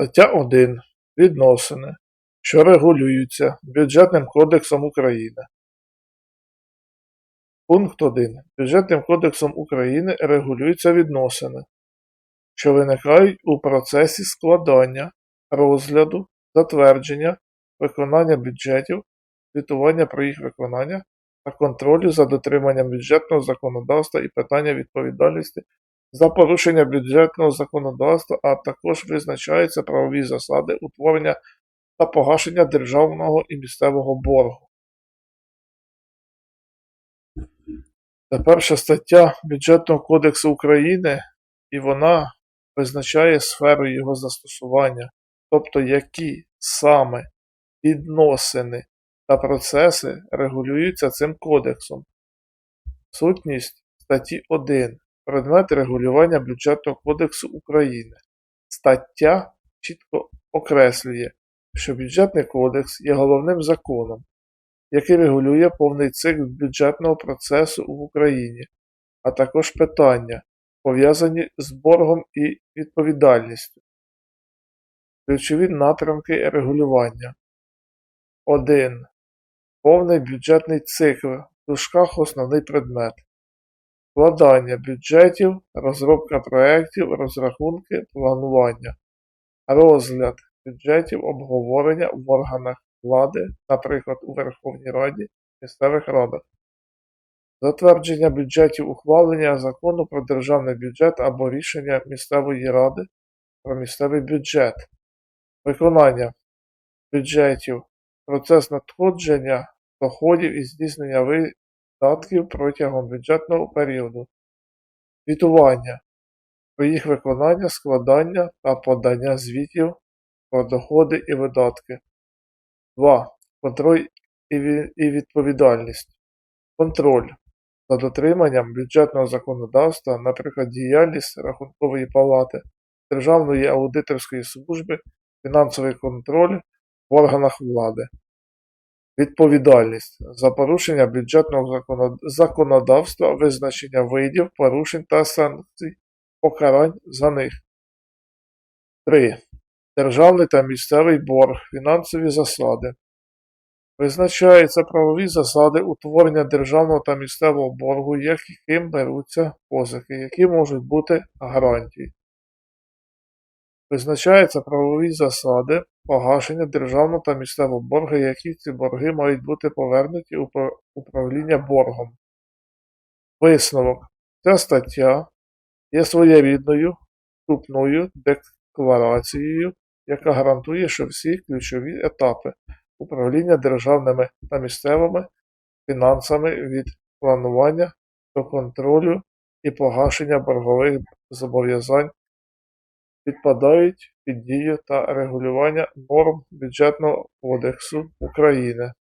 Стаття 1. Відносини, що регулюються Бюджетним кодексом України. Пункт 1. Бюджетним кодексом України регулюються відносини, що виникають у процесі складання, розгляду, затвердження, виконання бюджетів, звітування про їх виконання та контролю за дотриманням бюджетного законодавства і питання відповідальності за порушення бюджетного законодавства, а також визначаються правові засади утворення та погашення державного і місцевого боргу. Це перша стаття Бюджетного кодексу України, і вона визначає сферу його застосування, тобто які саме відносини та процеси регулюються цим кодексом. Сутність статті 1. Предмет регулювання Бюджетного кодексу України. Стаття чітко окреслює, що Бюджетний кодекс є головним законом, який регулює повний цикл бюджетного процесу в Україні, а також питання, пов'язані з боргом і відповідальністю. Ключові напрямки регулювання. 1. Повний бюджетний цикл. В дужках основний предмет. Складання бюджетів, розробка проєктів, розрахунки, планування, розгляд бюджетів, обговорення в органах влади, наприклад, у Верховній Раді, місцевих радах, затвердження бюджетів, ухвалення закону про державний бюджет або рішення місцевої ради про місцевий бюджет, виконання бюджетів, процес надходження доходів і здійснення видатків протягом бюджетного періоду, звітування про їх виконання, складання та подання звітів про доходи і видатки. 2. Контроль і відповідальність. Контроль за дотриманням бюджетного законодавства, наприклад, діяльність Рахункової палати, Державної аудиторської служби, фінансовий контроль в органах влади. Відповідальність за порушення бюджетного законодавства, визначення видів, порушень та санкцій, покарань за них. 3. Державний та місцевий борг, фінансові засади. Визначаються правові засади утворення державного та місцевого боргу, яким беруться позики, які можуть бути гарантії. Визначаються правові засади погашення державного та місцевого боргу, які ці борги мають бути повернуті у управління боргом. Висновок. Ця стаття є своєрідною вступною декларацією, яка гарантує, що всі ключові етапи управління державними та місцевими фінансами від планування до контролю і погашення боргових зобов'язань підпадають під дію та регулювання норм Бюджетного кодексу України.